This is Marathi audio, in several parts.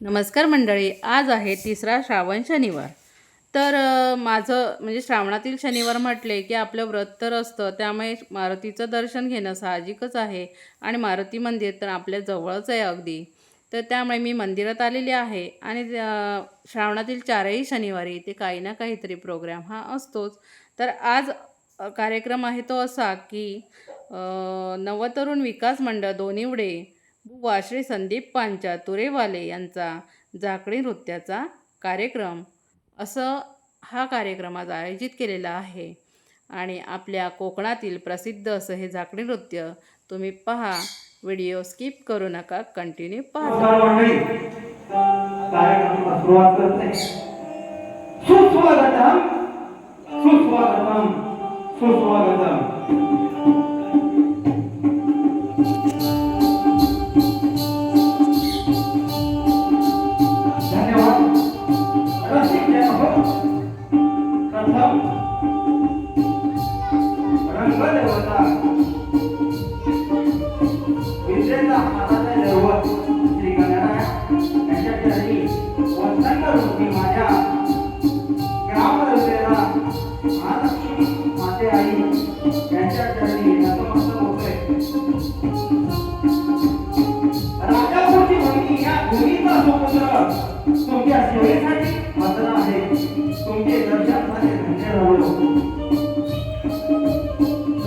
नमस्कार मंडळी आज आहे तिसरा श्रावण शनिवार. तर माझं म्हणजे श्रावणातील शनिवार म्हटले की आपलं व्रत तर असतं त्यामुळे मारुतीचं दर्शन घेणं साहजिकच आहे आणि मारुती मंदिर तर आपल्या जवळच आहे अगदी. तर त्यामुळे मी मंदिरात आलेली आहे आणि श्रावणातील चारही शनिवारी ते काही ना काहीतरी प्रोग्राम हा असतोच. तर आज कार्यक्रम आहे तो असा की नवतरुण विकास मंडळ दोन्हीवडे बुवा श्री संदीप पांचा तुरेवाले यांचा झाकडी नृत्याचा कार्यक्रम. असं हा कार्यक्रम आज आयोजित केलेला आहे. आणि आपल्या कोकणातील प्रसिद्ध असं हे झाकडी नृत्य तुम्ही पहा. व्हिडिओ स्किप करू नका कंटिन्यू पहा. तुमच्या सेवेसाठी वंदन आहे. तुमचे दर्शन झाले धन्य झालो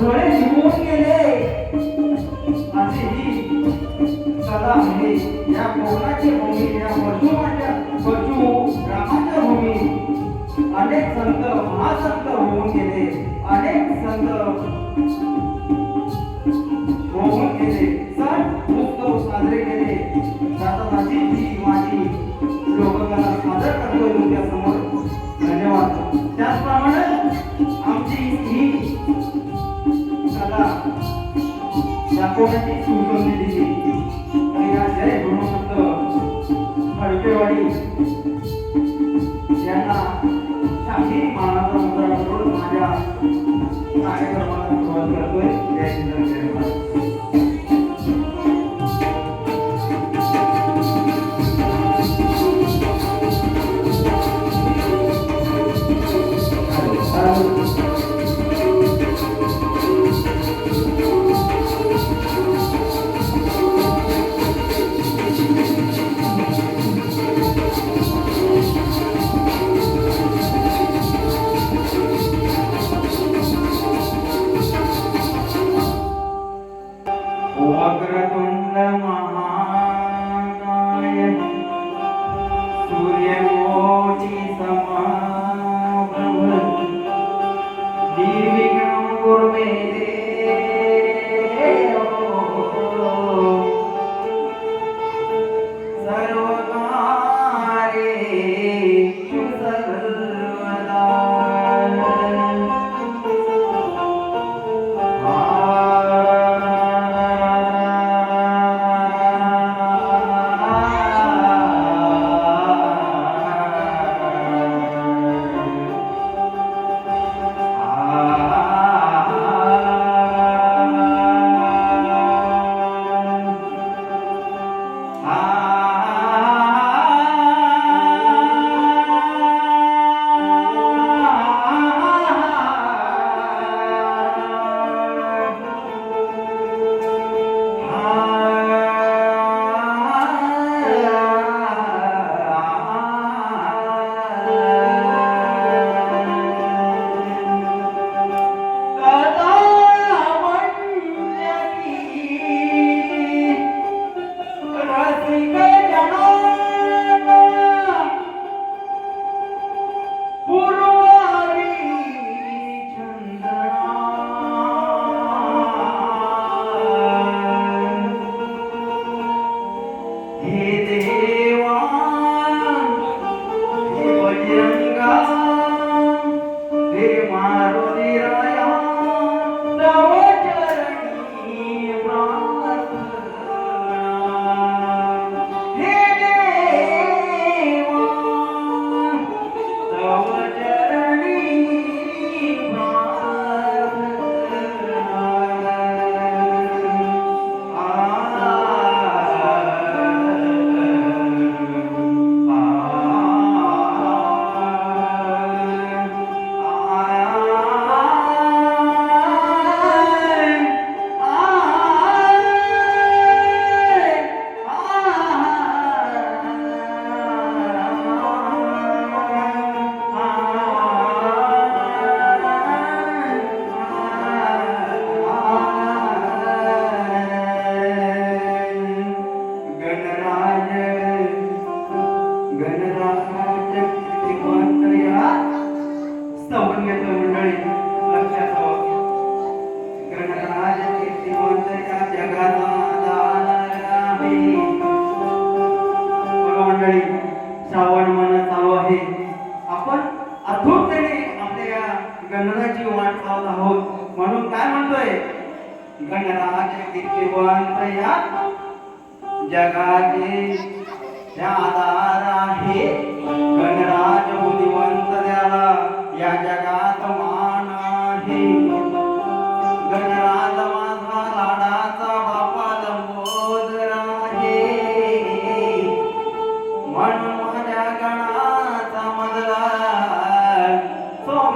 डोळे निघून गेले. असे ही सदा आहे. या कोणाची भूमी या वर्षुमाच्या वर्षू ग्रामाच्या भूमी. अनेक संत महासंत होऊन गेले. अनेक संत కార్యక్రమాలకు జయశంకర్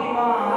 स्वाभिमान आहे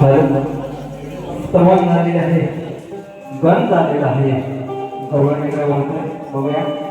हाय आहे. गण झालेला आहे. गव्हर्नमेंट काय बघूया.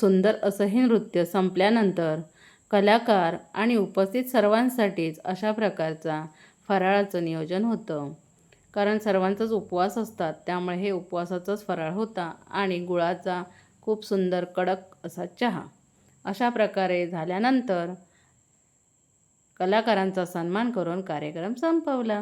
सुंदर असं हे नृत्य संपल्यानंतर कलाकार आणि उपस्थित सर्वांसाठीच अशा प्रकारचा फराळाचं नियोजन होतं. कारण सर्वांचाच उपवास असतात त्यामुळे हे उपवासाचाच फराळ होता आणि गुळाचा खूप सुंदर कडक असा चहा. अशा प्रकारे झाल्यानंतर कलाकारांचा सन्मान करून कार्यक्रम संपवला.